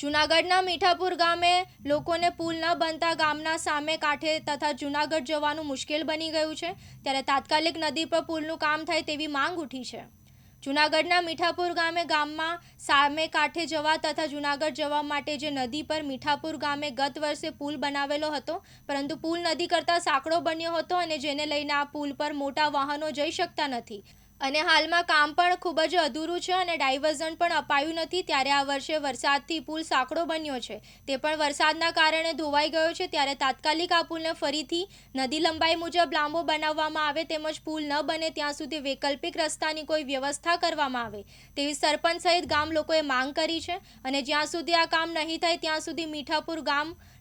જૂનાગઢના મીઠાપુર ગામે લોકોને પુલ ન બનતા ગામના સામે કાંઠે તથા જૂનાગઢ જવાનું મુશ્કેલ બની ગયું છે. ત્યારે તાત્કાલિક નદી પર પુલનું કામ થાય તેવી માંગ ઉઠી છે. જૂનાગઢના મીઠાપુર ગામે ગામમાં સામે કાંઠે જવા તથા જૂનાગઢ જવા માટે જે નદી પર મીઠાપુર ગામે ગત વર્ષે પુલ બનાવેલો હતો, પરંતુ પુલ નદી કરતાં સાંકડો બન્યો હતો અને જેને લઈને આ પુલ પર મોટા વાહનો જઈ શકતા નથી. અને હાલમાં કામ પણ ખૂબ જ અધૂરું છે અને ડાયવર્ઝન પણ અપાયું નથી. ત્યારે આ વર્ષે વરસાદથી પુલ સાંકડો બન્યો છે. તે પણ વરસાદના કારણે ધોવાઈ ગયો છે. ત્યારે તાત્કાલિક આ પુલને ફરીથી નદી લંબાઈ મુજબ લાંબો બનાવવામાં આવે તેમજ પુલ ન બને ત્યાં સુધી વૈકલ્પિક રસ્તાની કોઈ વ્યવસ્થા કરવામાં આવે તેવી સરપંચ સહિત ગામ લોકોએ માંગ કરી છે. અને જ્યાં સુધી આ કામ નહીં થાય ત્યાં સુધી મીઠાપુર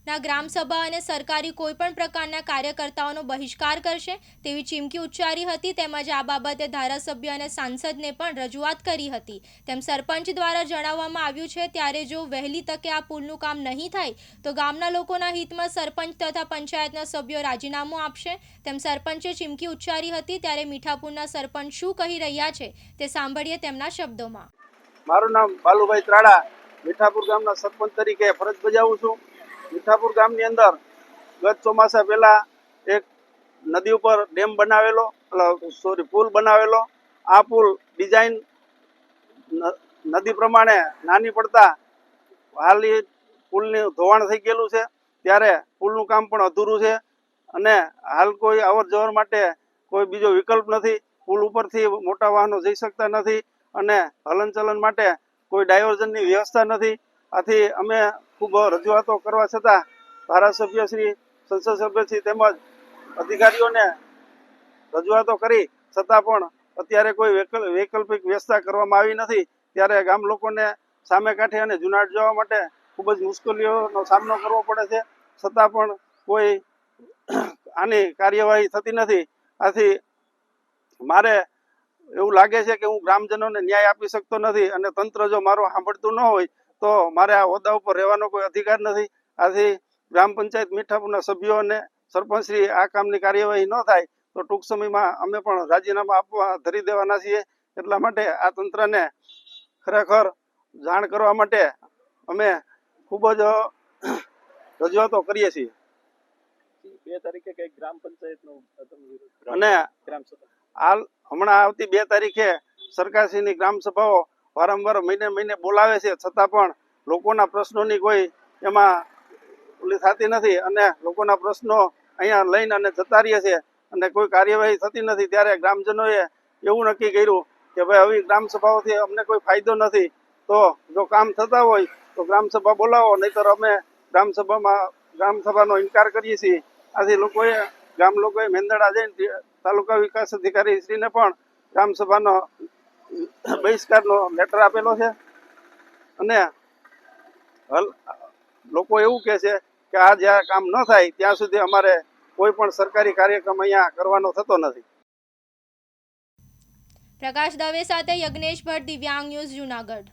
ગામના ગ્રામસભા અને સરકારી કોઈપણ પ્રકારના કાર્યકર્તાઓનો બહિષ્કાર કરશે તેવી ચીમકી ઉચ્ચારી હતી. તેમજ આ બાબતે ધારાસભ્ય અને સાંસદને પણ રજૂઆત કરી હતી. તેમ સરપંચ દ્વારા જણાવવામાં આવ્યું છે, ત્યારે જો વહેલી તકે આ પુલનું કામ નહીં થાય, તો ગામના લોકોના હિતમાં સરપંચ તથા પંચાયતના સભ્યો રાજીનામું આપશે. તેમ સરપંચે ચીમકી ઉચ્ચારી હતી, ત્યારે મીઠાપુરના સરપંચ શું કહી રહ્યા છે તે સાંભળીએ તેમના શબ્દોમાં. મારું નામ બાલુભાઈ ત્રાડા મીઠાપુર ગામના સરપંચ તરીકે ફરજ બજાવું છું. મીઠાપુર ગામની અંદર ગત ચોમાસા પહેલા એક નદી ઉપર ડેમ બનાવેલો સોરી પુલ બનાવેલો. આ પુલ ડિઝાઇન નદી પ્રમાણે નાની પડતા હાલ એ પુલની ધોવાણ થઈ ગયેલું છે. ત્યારે પુલનું કામ પણ અધૂરું છે અને હાલ કોઈ અવર જવર માટે કોઈ બીજો વિકલ્પ નથી. પુલ ઉપરથી મોટા વાહનો જઈ શકતા નથી અને હલનચલન માટે કોઈ ડાયવર્ઝનની વ્યવસ્થા નથી. આથી અમે ખૂબ રજૂઆતો કરવા છતાં ધારાસભ્ય શ્રી, સંસદ સભ્યશ્રી તેમજ અધિકારીઓને રજૂઆતો કરી છતાં પણ અત્યારે કોઈ વૈકલ્પિક વ્યવસ્થા કરવામાં આવી નથી. ત્યારે ગામ લોકોને સામે કાંઠે અને જુનાટ જવા માટે ખૂબ જ મુશ્કેલીઓનો સામનો કરવો પડે છે. છતાં પણ કોઈ આની કાર્યવાહી થતી નથી. આથી મારે એવું લાગે છે કે હું ગ્રામજનોને ન્યાય આપી શકતો નથી અને તંત્ર જો મારો સાંભળતું ન હોય તો મારે આ હોદ્દા ઉપર રહેવાનો કોઈ અધિકાર નથી. આથી ગ્રામ પંચાયત મીઠાપુરના સભ્યો અને સરપંચશ્રી આ કામની કાર્યવાહી ન થાય તો ટૂંક સમયમાં અમે પણ રાજીનામા આપવા ધરી દેવાના છીએ. એટલા માટે આ તંત્રને ખરેખર જાણ કરવા માટે અમે ખૂબ જ રજૂઆતો કરીએ છીએ. બે તારીખે કંઈક ગ્રામ પંચાયત અને હમણાં આવતી બે તારીખે સરકારશ્રીની ગ્રામ સભાઓ વારંવાર મહિને મહિને બોલાવે છે. છતાં પણ લોકોના પ્રશ્નોની કોઈ એમાં ઓલી થતી નથી અને લોકોના પ્રશ્નો અહીંયા લઈને અને જતા રહીએ છે અને કોઈ કાર્યવાહી થતી નથી. ત્યારે ગ્રામજનોએ એવું નક્કી કર્યું કે ભાઈ આવી ગ્રામસભાઓથી અમને કોઈ ફાયદો નથી. તો જો કામ થતા હોય તો ગ્રામસભા બોલાવો, નહીતર અમે ગ્રામસભામાં ગ્રામસભાનો ગ્રામ ઇનકાર કરીએ છીએ. આથી લોકોએ, ગામ લોકોએ મેંદડા જઈને તાલુકા વિકાસ અધિકારી શ્રીને પણ ગ્રામ સભાનો બહિષ્કારનો લેટર આપેલો છે. અને લોકો એવું કહે છે કે આ જ્યાં કામ ન થાય, ત્યાં સુધી અમારે કોઈ પણ સરકારી કાર્યક્રમ અહીંયા કરવાનો થતો નથી. પ્રકાશ દવે સાથે યજ્ઞેશ ભટ્ટ દિવ્યાંગ ન્યૂઝ જૂનાગઢ.